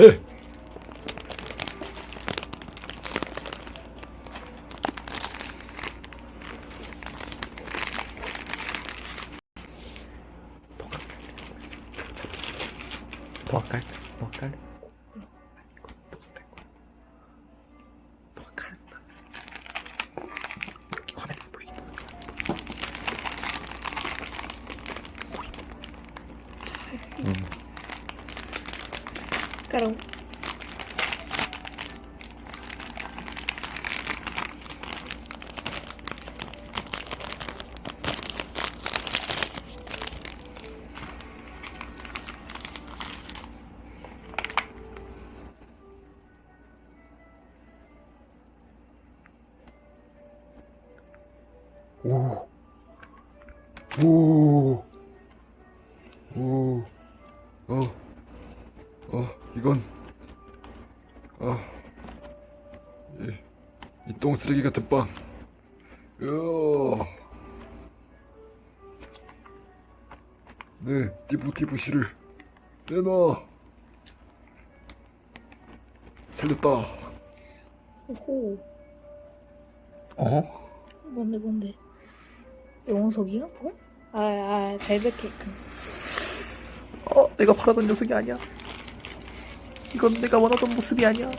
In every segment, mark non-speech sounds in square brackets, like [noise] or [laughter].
그만 오. 오. 어. 어, 이건. 아. 이, 이 똥 쓰레기 같은 빵. 으어. 네, 띠부띠부 씨를 내놔. 살렸다. 오호. 어? 뭔데 뭔데? 영석이가 뭐? 아, 아, 벨벳 케이크. 어, 내가 바라던 녀석이 아니야. 이건 내가 원하던 모습이 아니야.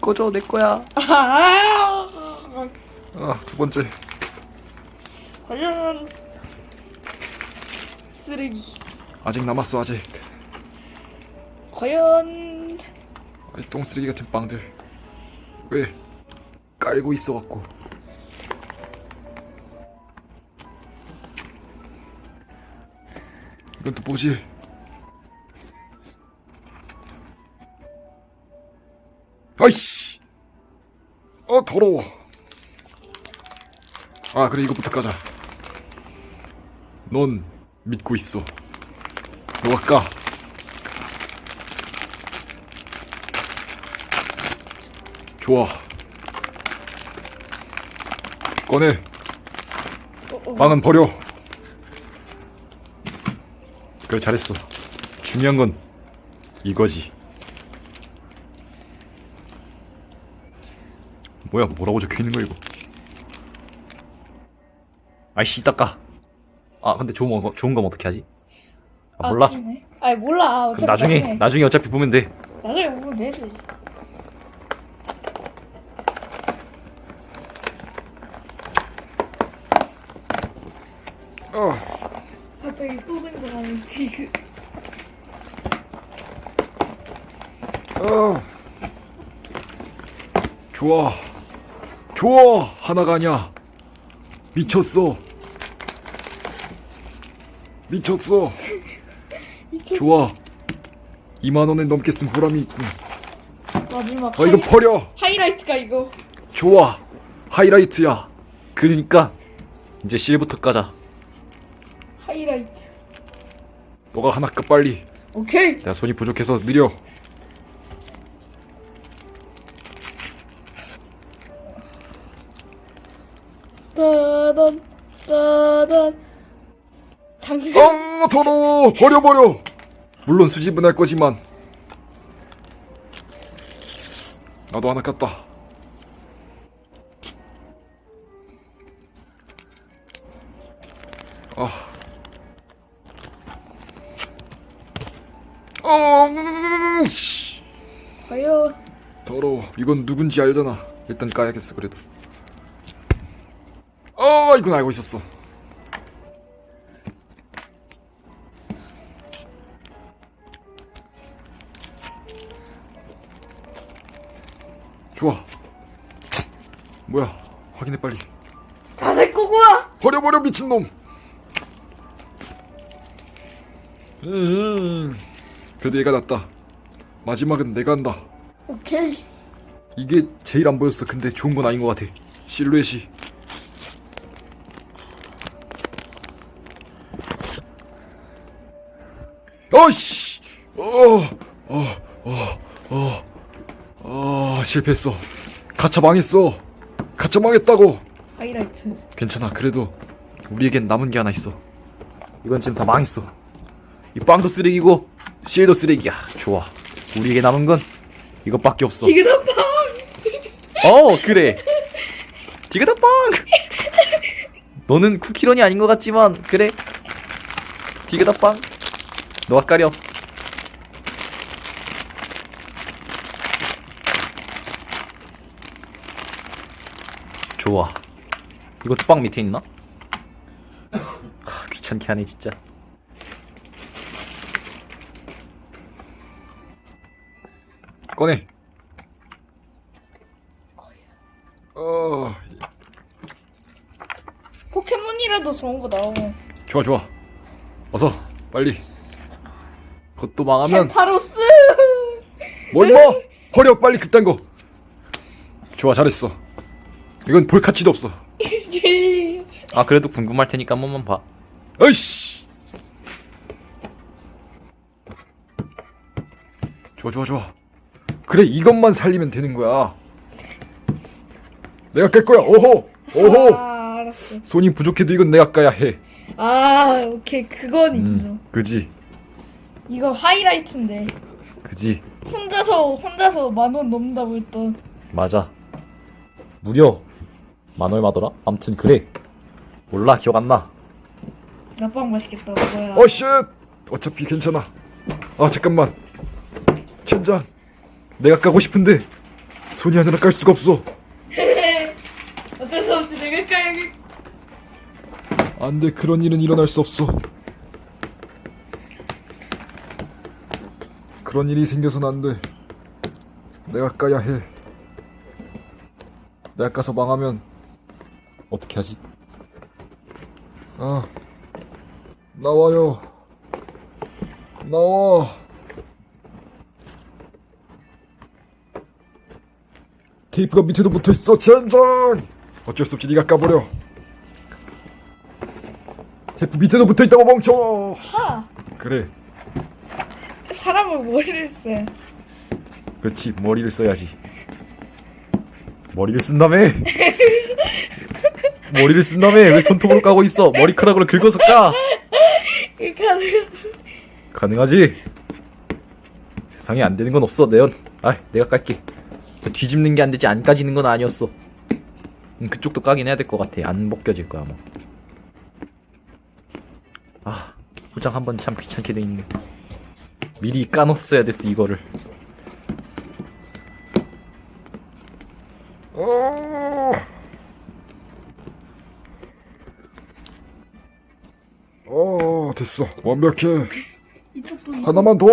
꺼져, 내 거야. 아, 아, 두 번째. 과연 쓰레기. 아직 남았어, 아직. 과연 아, 이 똥 쓰레기 같은 빵들. 왜 깔고 있어갖고. 이건 또 뭐지? 아이씨! 아, 더러워. 아, 그래, 이거부터 까자. 넌 믿고 있어. 너가 까. 좋아. 꺼내. 어, 어. 빵은 버려. 그래 잘했어. 중요한 건 이거지. 뭐야 뭐라고 적혀 있는 거야 이거? 아이씨 이따 까. 아 근데 좋은 거 좋은 거면 어떻게 하지? 아 몰라. 아니 몰라. 그럼 어차피 나중에 나중에, 나중에 어차피 보면 돼. 나중에 보면 되지. 어. 갑자기 또 지금. 어. 좋아. 좋아. 하나가 아니야. 미쳤어. 미쳤어. 미친 좋아. 2만 원을 넘게 쓴 보람이 있군. 마지막 어 이거 버려. 하이라이트가 이거. 좋아. 하이라이트야. 그러니까 이제 실부터 까자. 하이라이트. 너가 하나 까 빨리. 오케이. 내가 손이 부족해서 느려. 따단 따단. 당근. 아 더러워. 버려 버려. 물론 수집은 할 거지만 나도 하나 깠다. 아. 어, 음, 씨. 과연 더러워. 이건 누군지 알잖아. 일단 까야겠어, 그래도. 어, 이건 알고 있었어. 좋아. 뭐야? 확인해 빨리. 자세 꼬구야. 버려 버려 미친놈. 음, 그래도 얘가 낫다. 마지막은 내가 한다. 오케이. 이게 제일 안 보였어. 근데 좋은 건 아닌 것 같아. 실루엣이. 어씨. 어. 어. 어. 어. 아, 실패했어. 가차 망했어. 가차 망했다고. 하이라이트. 괜찮아. 그래도 우리에겐 남은 게 하나 있어. 이건 지금 다 망했어. 이 빵도 쓰레기고 실도 쓰레기야. 좋아. 우리에게 남은 건 이것밖에 없어. 디그다빵. 어 그래. 디그다빵. 너는 쿠키런이 아닌 것 같지만 그래. 디그다빵. 너가 까려. 좋아. 이것도 빵 밑에 있나? 하, 귀찮게 하네 진짜. 꺼내. 어, 포켓몬이라도 좋은 거 나오고. 좋아 좋아. 어서 빨리. 그것도 망하면 켄타로스. 뭘 뭐? 버려 빨리 그딴 거. 좋아 잘했어. 이건 볼 가치도 없어. [laughs] 아 그래도 궁금할 테니까 한 번만 봐 어이씨. 좋아 좋아 좋아. 그래 이것만 살리면 되는 거야. 내가 깰 거야. 오호 오호. 아 알았어. 손이 부족해도 이건 내가 까야 해. 아 오케이 그건 인정. 음, 그지 이거 하이라이트인데 그지. 혼자서 혼자서 만 원 넘는다고 했던. 맞아 무려 만 얼마더라? 암튼 그래 몰라 기억 안 나 나빵 맛있겠다 뭐야. 어 쉣. 어차피 괜찮아. 아 잠깐만. 젠장. 내가 까고 싶은데 손이 하느라 깔 수가 없어. [laughs] 어쩔 수 없이 내가 까야겠. 안돼 그런 일은 일어날 수 없어. 그런 일이 생겨서는 안 돼. 내가 까야 해. 내가 까서 망하면 어떻게 하지? 아 나와요. 나와. 테이프가 밑에도 붙어 있어. 젠장. 어쩔 수 없지 네가 까버려. 테이프 밑에도 붙어 있다고 멍청. 하 그래. 사람을 머리를 쎄. 그렇지 머리를 써야지 머리를 쓴다며 [laughs] 머리를 쓴다며 왜 손톱으로 까고 있어 머리카락으로 긁어서 까 거. 가능하지 세상에 안 되는 건 없어 내연 아 내가 깔게 뒤집는 게 안 되지 안 까지는 건 아니었어. 음, 그쪽도 까긴 해야 될 것 같아. 안 벗겨질 거야 아마 아 포장 한 번 참 귀찮게 돼 있네. 미리 까놓았어야 됐어 이거를. 어. 어 됐어. 완벽해. 이쪽도 이- 하나만 더.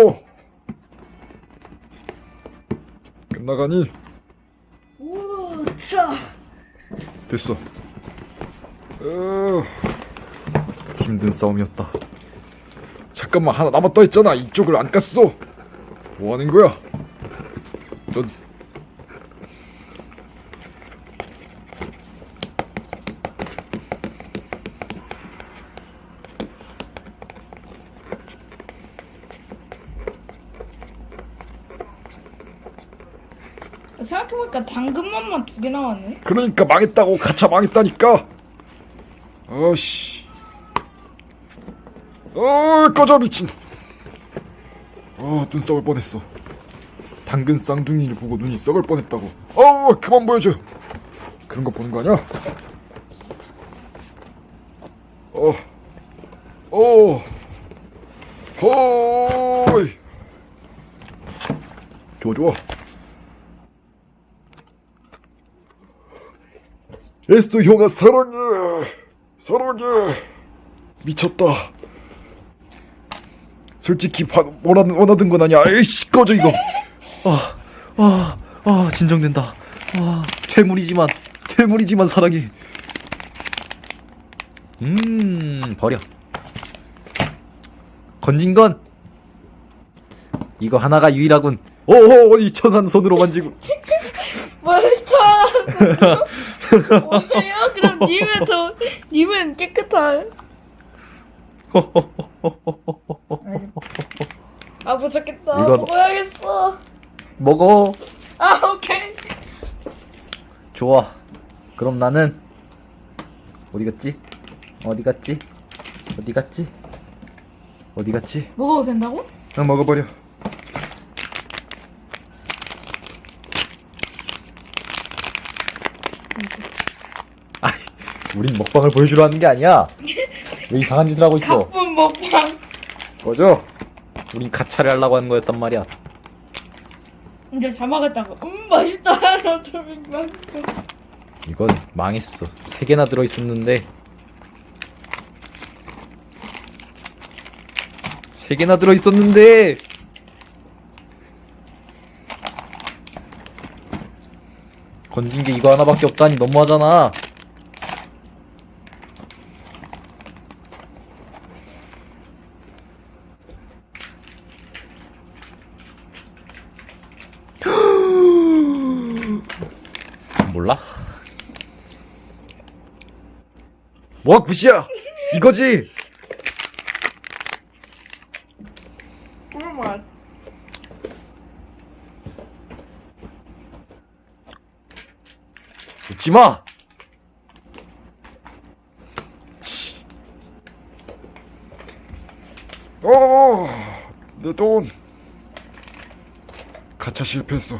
끝나가니 자. 됐어. 어, 힘든 싸움이었다. 잠깐만 하나 남았다 했잖아. 이쪽을 안 깠어. 뭐 하는 거야 넌 생각해보니까 당근맛만 두 개 나왔네. 그러니까 망했다고 가차 망했다니까. 어씨. 어 꺼져 미친. 어 눈 썩을 뻔했어. 당근 쌍둥이를 보고 눈이 썩을 뻔했다고. 어 그만 보여줘. 그런 거 보는 거 아니야? 어 어. 호이. 좋아 좋아 에스터 형아 사랑해. 사랑해. 미쳤다. 솔직히 바, 원하는, 원하던 건 아니야. 에이씨 꺼져 이거. 아, 아 진정된다. 아 퇴물이지만 퇴물이지만 사랑해. 음 버려. 건진 건? 이거 하나가 유일하군. 오호 이 천한 [laughs] 손으로 만지고. [laughs] 멀쩡. 뭐예요? 그럼 님은 더 님은 깨끗한. 아 못잡겠다. 이건- 먹어야겠어. 먹어 아 오케이. 좋아. 그럼 나는 어디 갔지? 어디 갔지? 어디 갔지? 어디 갔지? 먹어도 된다고? 나 먹어버려. 우린 먹방을 보여주려 하는 게 아니야. 왜 이상한 짓을 하고 있어? 가쁜 먹방. 꺼져. 우린 가차를 하려고 하는 거였단 말이야. 이제 자막했다고. 음 맛있다. [laughs] 너좀 맛있다. 이건 망했어. 세 개나 들어 있었는데 세 개나 들어 있었는데 건진 게 이거 하나밖에 없다니 너무하잖아. 몰라? 뭐 굿이야? 이거지? 꿀맛. 웃지 마. 어, 내 돈. 가차 실패했어.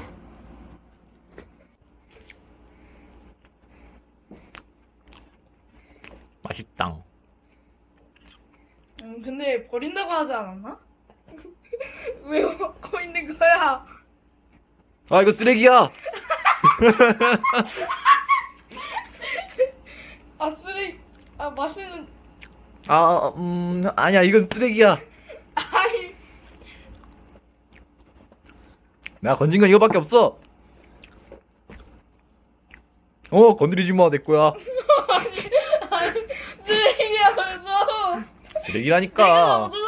맛있당. 음, 하지 않았나? [laughs] 왜 먹고 있는 거야? 아 이거 쓰레기야. [laughs] 아 쓰레기. 아 맛있는. 아, 음, 아니야, 이건 쓰레기야. 아이. 내가 건진 건 이거밖에 없어. 어, 건드리지 마, 내 거야. [laughs] 쓰레기라면서. 쓰레기라니까. 내가